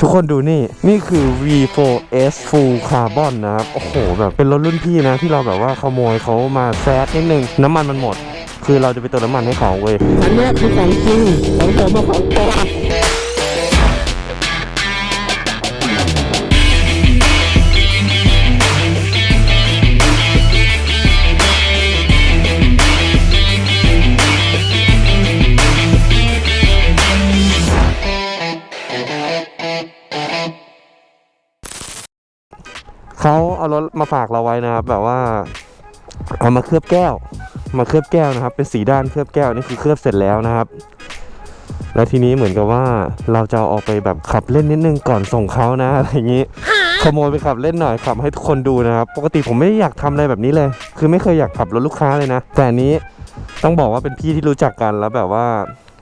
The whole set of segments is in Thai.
ทุกคนดูนี่ นี่คือ V4S Full Carbon นะครับ โอ้โห แบบเป็นรถรุ่นพี่นะ ที่เราแบบว่าขโมยเขามาแซดนิดนึง น้ำมันมันหมด คือเราจะไปเติมน้ำมันให้เขาเว้ย อันเนี้ยคือของจริงของผมมาของปลอม เขาเอารถมาฝากเราไว้นะครับ แบบว่าเอามาเคลือบแก้ว มาเคลือบแก้วนะครับ เป็นสีด้านเคลือบแก้วนี่คือเคลือบเสร็จแล้วนะครับ แล้วทีนี้เหมือนกับว่าเราจะเอาออกไปแบบขับเล่นนิดนึงก่อนส่งเขานะอะไรอย่างนี้ขโมยไปขับเล่นหน่อยขับให้ทุกคนดูนะครับ ปกติผมไม่อยากทำอะไรแบบนี้เลย คือไม่เคยอยากขับรถลูกค้าเลยนะ แต่นี้ต้องบอกว่าเป็นพี่ที่รู้จักกันแล้วแบบว่า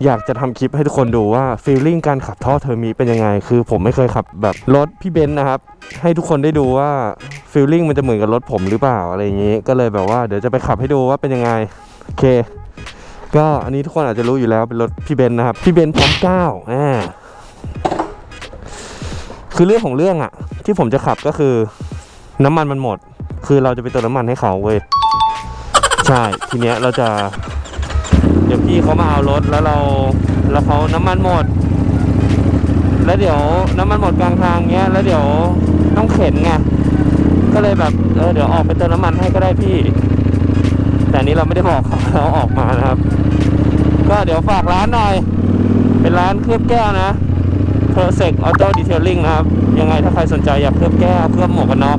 อยากจะทำคลิปให้ทุกคนดูว่าฟีลลิ่งการขับท่อเทอร์มีเป็นยังไง คือผมไม่เคยขับแบบรถพี่เบนซ์นะครับ ให้ทุกคนได้ดูว่าฟีลลิ่งมันจะเหมือนกับรถผมหรือเปล่าอะไรอย่างนี้ ก็เลยแบบว่าเดี๋ยวจะไปขับให้ดูว่าเป็นยังไง โอเค ก็อันนี้ทุกคนอาจจะรู้อยู่แล้วเป็นรถพี่เบนซ์นะครับ พี่เบนซ์พร้อมเก้าอ่าคือเรื่องของเรื่องอะที่ผมจะขับก็คือน้ำมันมันหมด คือเราจะไปเติมน้ำมันให้เขาเว้ยใช่ทีเนี้ยเราจะ เดี๋ยวพี่เขามาเอารถแล้วเราแล้วเขาน้ำมันหมด แล้วเดี๋ยวน้ำมันหมดกลางทางเงี้ย แล้วเดี๋ยวต้องเข็นไงก็เลยแบบเออเดี๋ยวออกไปเติมน้ำมันให้ก็ได้พี่ แต่นนี้เราไม่ได้บอกเขาเราออกมานะครับ ก็เดี๋ยวฝากร้านหน่อย เป็นร้านเคลือบแก้วนะ Perfect Auto Detailing นะครับ ยังไงถ้าใครสนใจอยากเคลือบแก้วเคลือบหมวกกันน็อก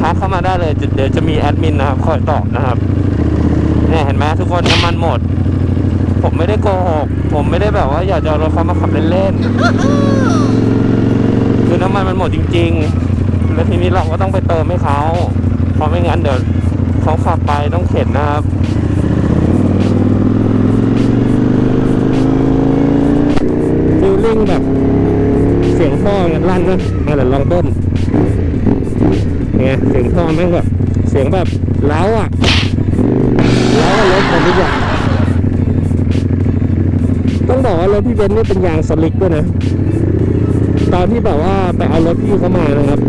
ทักเข้ามาได้เลยเดี๋ยวจะมีแอดมินนะครับคอยตอบนะครับ เนี่ยเห็นไหมทุกคนน้ำมันหมด ผมไม่ได้โกหกผมไม่ได้แบบว่าอยากจะเอารถเขามาขับเล่นๆคือน้ำมันมันหมดจริง ๆ แล้วทีนี้เราก็ต้องไปเติมให้เขาเพราะไม่งั้นเดี๋ยวเขาขับไปต้องเข็นนะครับฟิลลิ่งแบบเสียงท่อเนี่ยลั่นนะมาเดี๋ยวลองเบิ้ลเนี่ยเสียงท่อแม่งแบบเสียงแบบเล้าอะ แล้วก็รถผมทุกอย่างต้องบอกว่ารถพี่เบนซ์นี่เป็นยางสลิกด้วยนะ ตอนที่แบบว่าไปเอารถพี่เข้ามานะครับ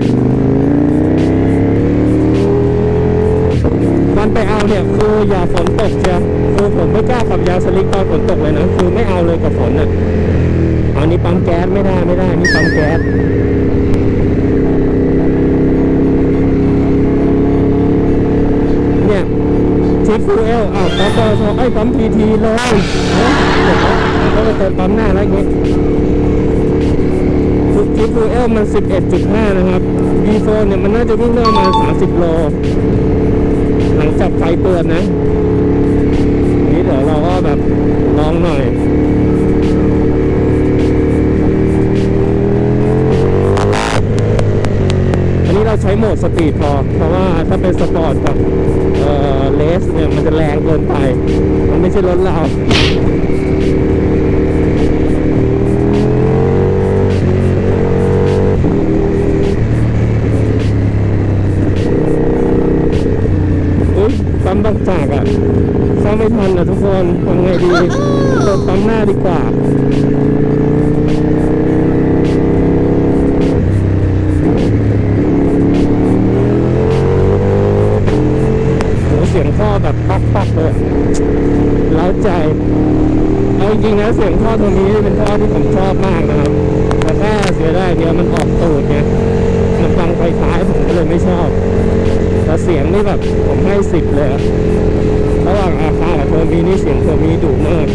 วันไปเอาเนี่ยคืออย่าฝนตกเชียวคือผมไม่กล้าขับยางสลิกตอนฝนตกเลยนะคือไม่เอาเลยกับฝนอะอันนี้ปั๊มแก๊สไม่ได้ไม่ได้นี่ปั๊มแก๊ส เนี่ย ชิฟูเอลอ้าวปั๊มปตทไอ้ปั๊มพีทีเลยเอ้ยเดี๋ยวก็ไปเติมปั๊มหน้าแล้วอย่างงี้ยชิฟูเอลมัน 11.5 นะครับ B4 เนี่ยมันน่าจะวิ่งได้ประมาณ 30 โล หลังจากไฟเตือนนะ นี่เดี๋ยวเราก็แบบลองหน่อย เราใช้โหมดสตรีทพอ เพราะว่าถ้าเป็นสปอร์ตกับเออเลสเนี่ยมันจะแรงเกินไป มันไม่ใช่รถเราปั๊มบางจากอะเข้าไม่ทันอะทุกคนทำไงดีเปิดปั๊มหน้าดีกว่า แบบปักปักๆเลยแล้วใจเอาจริงนะเสียงท่อตรงนี้เป็นท่อที่ผมชอบมากนะครับแต่แค่เสียได้เดียวมันออกตูดไงมันฟังไฟท้ายผมก็เลยไม่ชอบแต่เสียงนี่แบบผมให้สิบเลยระหว่างอาคากับเทอร์มีนี่เสียงเทอร์มีดุมาก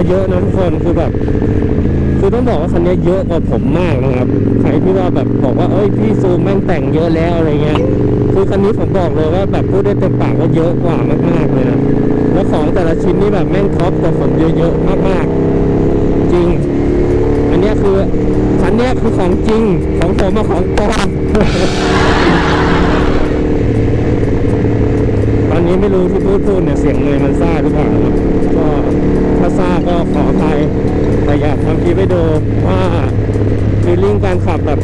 าเยอะนะทุกคนคือแบบคือต้องบอกว่าคันนี้เยอะกว่าผมมากนะครับใครที่ว่าแบบบอกว่าเอ้ยพี่ซูมแม่งแต่งเยอะแล้วอะไรเงี้ยคือคันนี้ผมบอกเลยว่าแบบพูดได้เต็มปากว่าเยอะกว่ามากๆเลยนะแล้วของแต่ละชิ้นนี่แบบแม่งท็อปกว่าผมเยอะๆมากๆ จริง อันนี้คือคันนี้คือของจริงของผมมาของปลอม นี้ไม่รู้ที่พูดพูดเนี่ยเสียงเนยมันซ่าหรือเปล่าครับก็ถ้าซ่าก็ขออภัยแต่อยากทำคลิปให้ดูว่าฟีลลิ่งการขับแบบ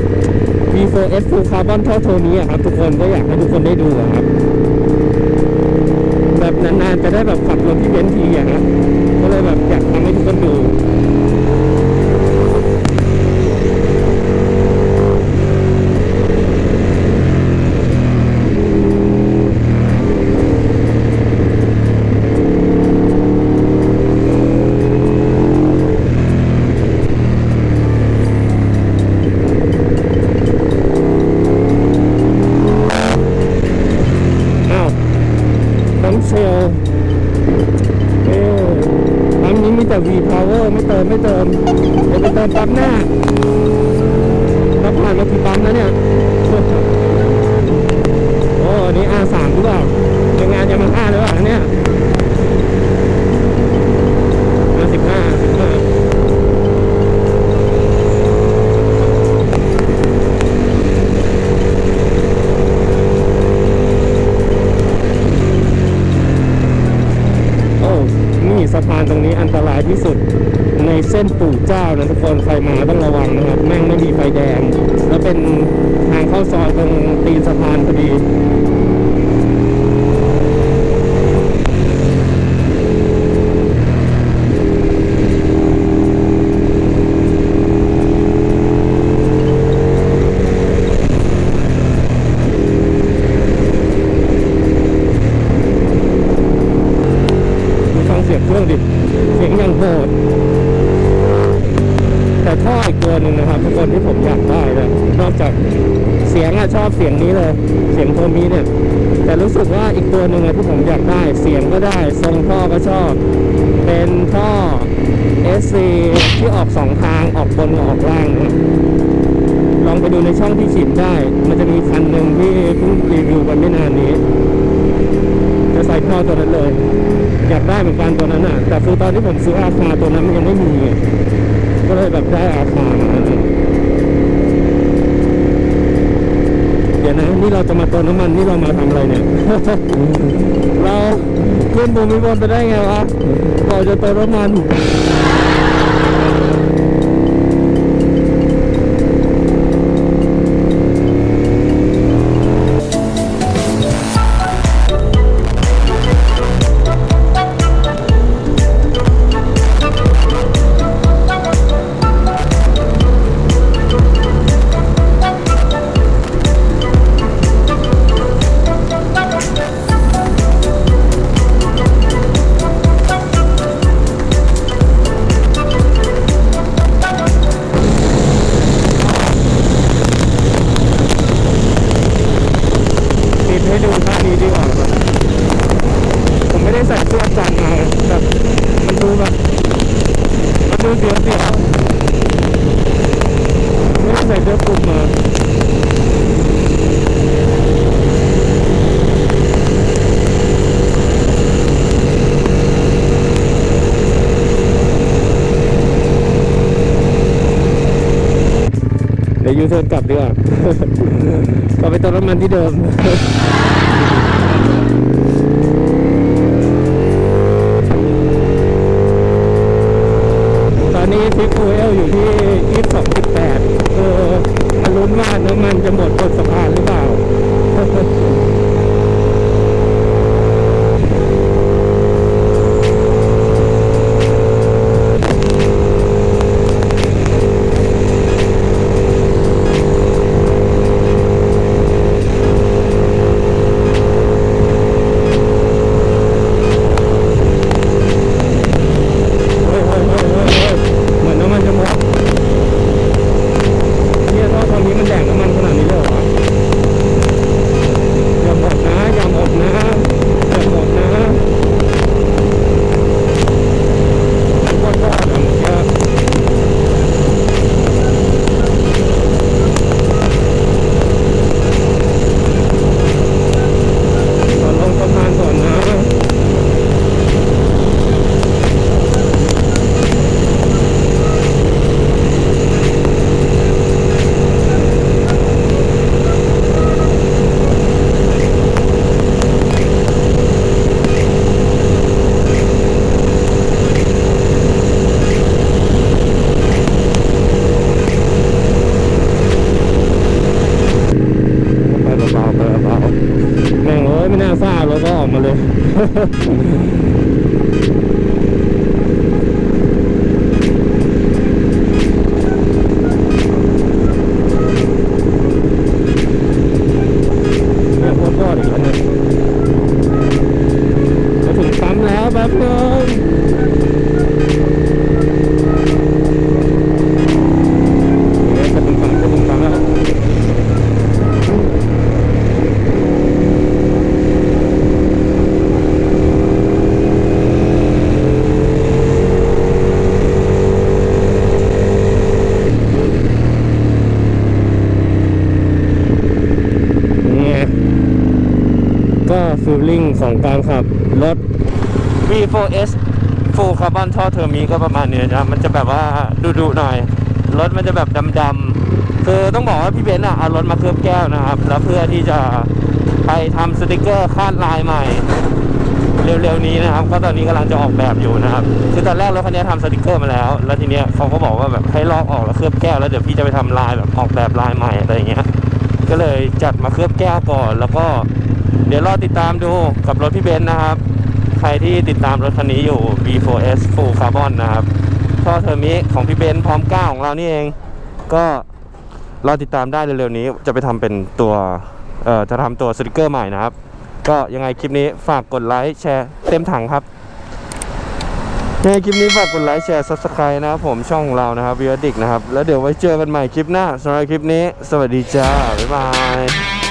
V4S Full Carbon เท่าโทนี้ครับ ทุกคนก็อยากให้ทุกคนได้ดูครับ แบบนานๆจะได้แบบขับรถที่เบนทีอะครับก็เลยแบบอยากทำให้ทุกคนดู ปั๊มนี้มีแต่ V Power ไม่เติมไม่เติมเดี๋ยวไปเติมปั๊มหน้าเราผ่านมากี่ปั๊มแล้วเนี่ยโอ้อันนี่ R3 หรือเปล่าเป็นงานยามาฮ่าหรือเปล่าเนี่ย R15 15 ส้นปู่เจ้านะทุกคนใครมาต้องระวังนะครับ แม่งไม่มีไฟแดง แล้วเป็นทางเข้าซอยตรงตีนสะพานพอดีฟังเสียงเครื่องดิ เสียงยังโหด แต่ท่ออีกตัวห นึ่งนะครับทุกคนที่ผมอยากได้นะนอกจากเสียงอะชอบเสียงนี้เลย เสียงโทมีเนี่ย แต่รู้สึกว่าอีกตัวหนึ่งอะที่ผมอยากได้ เสียงก็ได้ทรงท่อก็ชอบ เป็นท่อ SC ที่ออกสองทางออกบนกับออกล่างนะลองไปดูในช่องที่ฉิมได้ มันจะมีคันหนึ่งที่เพิ่งรีวิวไปไม่นานนี้ จะใส่ท่อตัวนั้นเลย อยากได้เหมือนกันตัวนั้นอะ แต่คือตอนที่ผมซื้ออาคาตัวนั้นมันยังไม่มี ก็เลยแบบได้อาคามา เดี๋ยวนะนี่เราจะมาเติมน้ำมันนี่เรามาทำอะไรเนี่ย เราขึ้นบูมิบนไปได้ไงวะเราจะเติมน้ำมัน ได้ใส่เสื้อคลุมมาเดี๋ยวยูเทิร์นกลับดีกว่า กลับไปเติมน้ำมันที่เดิม การขับรถ V4S Full Carbon ท่อเทอร์มีก็ประมาณนี้นะ มันจะแบบว่าดุๆหน่อย รถมันจะแบบดำๆ คือต้องบอกว่าพี่เบนซ์อะเอารถมาเคลือบแก้วนะครับ แล้วเพื่อที่จะไปทำสติกเกอร์คาดลายใหม่ เร็วๆนี้นะครับ ก็ตอนนี้กำลังจะออกแบบอยู่นะครับ คือตอนแรกรถคันนี้ทำสติกเกอร์มาแล้ว แล้วทีเนี้ยเขาก็บอกว่าแบบให้ลอกออกแล้วเคลือบแก้วแล้วเดี๋ยวพี่จะไปทำลายแบบออกแบบลายใหม่อะไรอย่างเงี้ย ก็เลยจัดมาเคลือบแก้วก่อน แล้วก็ เดี๋ยวรอติดตามดูกับรถพี่เบนซ์นะครับ ใครที่ติดตามรถคันนี้อยู่ B4S Full Carbon นะครับท่อเทอร์มิของพี่เบนซ์พร้อมก้าของเรานี่เอง ก็รอติดตามได้เร็วๆนี้จะไปทำเป็นตัวเอ่อจะทำตัวสติกเกอร์ใหม่นะครับ ก็ยังไงคลิปนี้ฝากกดไลค์แชร์เต็มถังครับยังไงคลิปนี้ฝากกดไลค์แชร์ Subscribe นะครับผมช่องของเรานะครับวิวดิกนะครับ แล้วเดี๋ยวไว้เจอกันใหม่คลิปหน้าสำหรับคลิปนี้ สวัสดีจ้า บ๊ายบาย